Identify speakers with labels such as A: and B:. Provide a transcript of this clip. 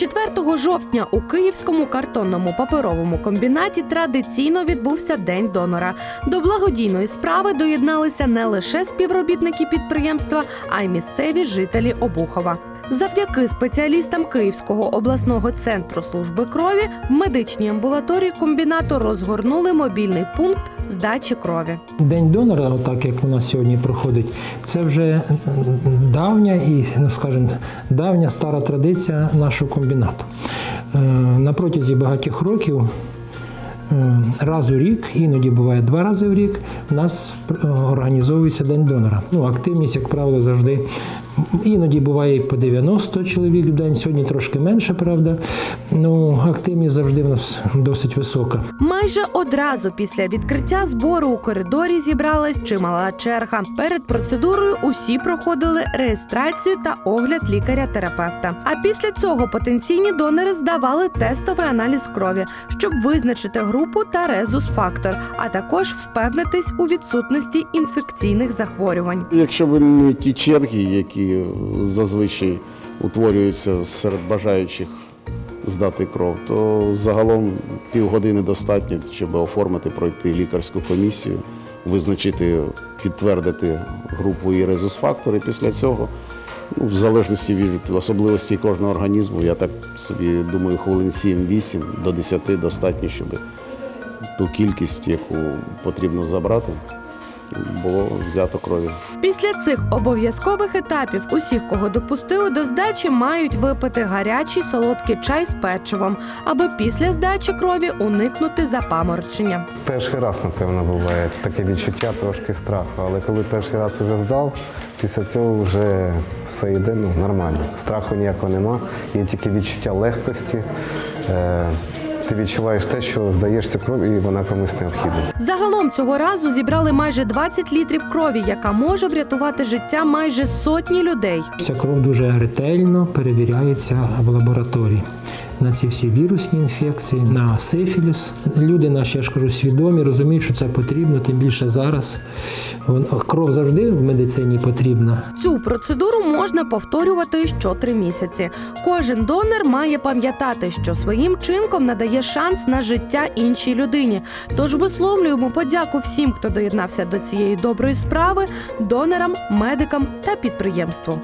A: 4 жовтня у Київському картонному паперовому комбінаті традиційно відбувся День донора. До благодійної справи доєдналися не лише співробітники підприємства, а й місцеві жителі Обухова. Завдяки спеціалістам Київського обласного центру служби крові в медичній амбулаторії комбінату розгорнули мобільний пункт здачі крові.
B: День донора, отак як у нас сьогодні проходить, це вже давня і, ну скажімо, давня стара традиція нашого комбінату. Е, На протязі багатьох років. Е, Раз у рік, іноді буває два рази в рік, у нас е, організовується День донора. Ну, активність, як правило, завжди. Іноді буває по 90 чоловік в день, сьогодні трошки менше, правда. Ну, активність завжди в нас досить висока.
A: Майже одразу після відкриття збору у коридорі зібралась чимала черга. Перед процедурою усі проходили реєстрацію та огляд лікаря-терапевта. А після цього потенційні донори здавали тестовий аналіз крові, щоб визначити групу та резус-фактор, а також впевнитись у відсутності інфекційних захворювань.
C: Якщо б не ті черги, які зазвичай утворюються серед бажаючих здати кров, то загалом півгодини достатньо, щоб оформити, пройти лікарську комісію, визначити, підтвердити групу і резус-фактор. І після цього, ну, в залежності від особливостей кожного організму, я так собі думаю, хвилин 7-8 до 10 достатньо, щоб ту кількість, яку потрібно забрати, було взято крові.
A: Після цих обов'язкових етапів усіх, кого допустили до здачі, мають випити гарячий солодкий чай з печивом, аби після здачі крові уникнути запаморочення.
D: Перший раз, напевно, буває таке відчуття трошки страху, але коли перший раз вже здав, після цього вже все йде ну, нормально. Страху ніякого нема, є тільки відчуття легкості. Е, ти відчуваєш те, що здаєш цю кров і вона комусь необхідна.
A: Загалом цього разу зібрали майже 20 літрів крові, яка може врятувати життя майже сотні людей.
B: Ця кров дуже ретельно перевіряється в лабораторії на ці всі вірусні інфекції, на сифіліс. Люди наші, я ж кажу, свідомі, розуміють, що це потрібно, тим більше зараз. Кров завжди в медицині потрібна.
A: Цю процедуру можна повторювати щотри місяці. Кожен донор має пам'ятати, що своїм чинком надає шанс на життя іншій людині. Тож висловлюємо подяку всім, хто доєднався до цієї доброї справи, донорам, медикам та підприємству.